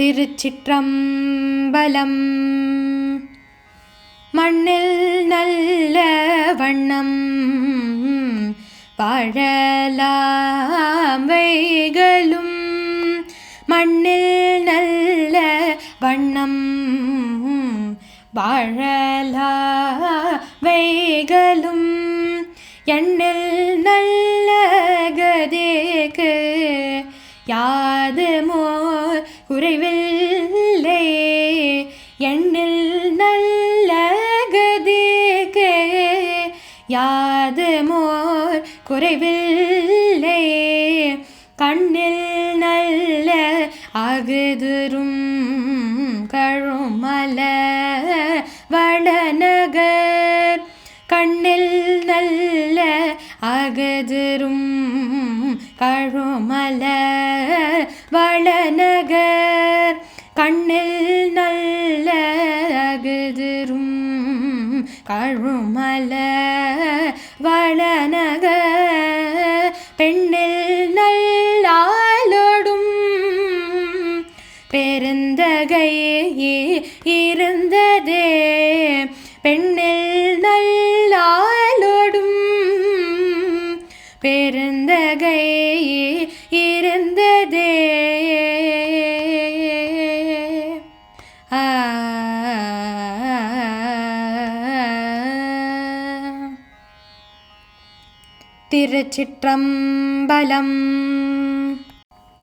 திருச்சிற்றம்பலம். மண்ணில் நல்ல வண்ணம் வாழலாம் வைகளும். மண்ணில் நல்ல வண்ணம் வாழலாம் வைகளும். எண்ணில் யாதுமோ குறைவில்லை. எண்ணில் நல்ல கதிக்கு யாதுமோர் குறைவில்லை. கண்ணில் நல்ல அகுதுரும் கழுமல வடநகர். கண்ணில் நல்ல அகதரும் கழுமல வளநகர் கண்ணில் நல்ல அகுதிரும் கழுமல வளநகர் பெண்ணில் நல்லாலோடும் பெருந்தகையே இருந்ததே பெண்ணில் நல்லாலோடும் பெருந்தகையே திருச்சிற்றம்பலம்.